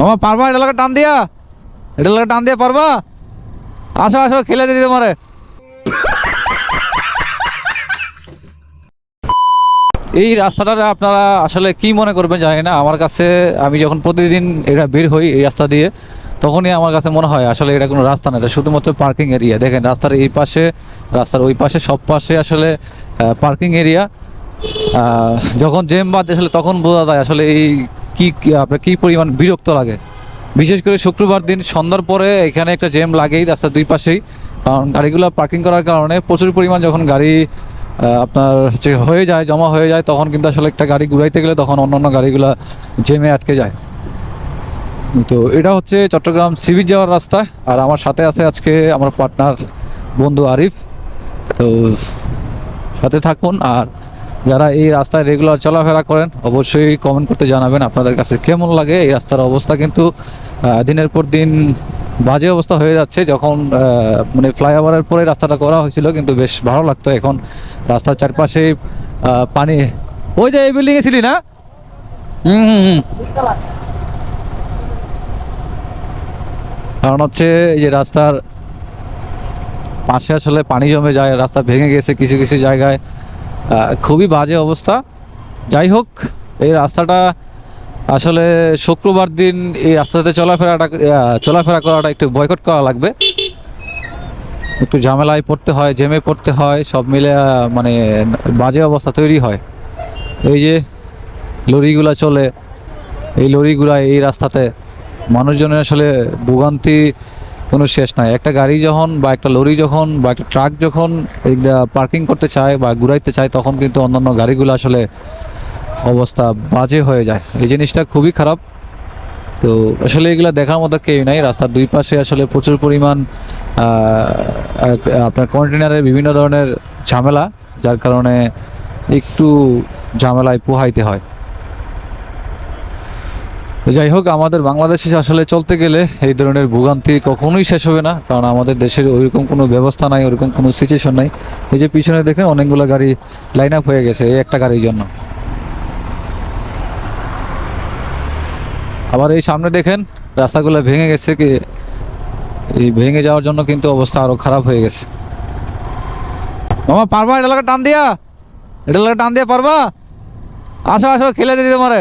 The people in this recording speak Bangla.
মামা, পারবা? এটা লাগে টান দিয়া। এটা লাগে টান দিয়া পারবা? আসো আসো, খেলে দিতে মারে এই রাস্তাটা আপনারা আসলে কি মনে করবেন জানি না। আমার কাছে, আমি যখন প্রতিদিন এটা বের হই এই রাস্তা দিয়ে, তখনই আমার কাছে মনে হয় আসলে এটা কোনো রাস্তা না। এটা শুধুমাত্র পার্কিং এরিয়া দেখেন, রাস্তার এই পাশে, রাস্তার ওই পাশে, সব পাশে আসলে পার্কিং এরিয়া যখন জেম বাদ আসলে তখন বোঝা যায় আসলে এই কি আপনার কি পরিমাণ বিরক্ত লাগে? বিশেষ করে শুক্রবার দিন সন্ধ্যার পরে এখানে একটা জ্যাম লাগেই রাস্তার দুই পাশেই। কারণ গাড়িগুলো পার্কিং করার কারণে প্রচুর পরিমাণ যখন গাড়ি আপনার হচ্ছে হয়ে যায়, জমা হয়ে যায়, তখন কিন্তু আসলে একটা গাড়ি ঘুরাইতে গেলে তখন অন্যান্য গাড়িগুলো জেমে আটকে যায়। তো এটা হচ্ছে চট্টগ্রাম সিবির যাওয়ার রাস্তা। আর আমার সাথে আছে আজকে আমার পার্টনার বন্ধু আরিফ। তো সাথে থাকুন আর যারা এই রাস্তায় রেগুলার চলাফেরা করেন, অবশ্যই কমেন্ট করতে জানাবেন আপনাদের কাছে কেমন লাগে। এই রাস্তার অবস্থা কিন্তু দিনের পর দিন বাজে অবস্থা হয়ে যাচ্ছে। যখন মানে ফ্লাইওভারের পরে রাস্তাটা করা হয়েছিল, কিন্তু বেশ ভালো লাগতো। এখন রাস্তার চারপাশে পানি ওই যে এই বিল্ডিংয়ে ছিলি না? হুম। কারণ হচ্ছে এই যে রাস্তার পাশে আসলে পানি জমে যায়, রাস্তা ভেঙে গেছে কিছু কিছু জায়গায়। খুবই বাজে অবস্থা। যাই হোক, এই রাস্তাটা আসলে শুক্রবার দিন এই রাস্তাতে চলাফেরাটা চলাফেরা করাটা একটু বয়কট করা লাগবে। একটু ঝামেলায় পড়তে হয় জেমে পড়তে হয়, সব মিলে মানে বাজে অবস্থা তৈরি হয়। এই যে লরিগুলা চলে, এই লরিগুলা এই রাস্তাতে মানুষজনের আসলে ভোগান্তি কোনো শেষ নাই। একটা গাড়ি যখন বা একটা লরি যখন বা একটা ট্রাক যখন পার্কিং করতে চায় বা ঘুরাইতে চায়, তখন কিন্তু অন্যান্য গাড়িগুলো আসলে অবস্থা বাজে হয়ে যায়। এই জিনিসটা খুবই খারাপ। তো আসলে এগুলো দেখার মতো কেউ নাই। রাস্তার দুই পাশে আসলে প্রচুর পরিমাণ আপনার কন্টেনারের বিভিন্ন ধরনের ঝামেলা, যার কারণে একটু ঝামেলায় পোহাইতে হয়। যাই হোক, আমাদের বাংলাদেশে আসলে চলতে গেলে এই ধরনের ভোগান্তি কখনোই শেষ হবে না, কারণ আমাদের দেশের ওইরকম কোনো ব্যবস্থা নাই ওরকম কোনো সিচুয়েশন নাই। এই যে পিছনে দেখেন অনেকগুলো গাড়ি লাইন আপ হয়ে গেছে এই একটা গাড়ির জন্য। আবার এই সামনে দেখেন, রাস্তাগুলো ভেঙে গেছে কি, এই ভেঙে যাওয়ার জন্য কিন্তু অবস্থা আরও খারাপ হয়ে গেছে। মামা, পারবা? এটা টান দিয়া। এটা টান দিয়া, পারবা? আসো আসো, খেলে দিতে মারে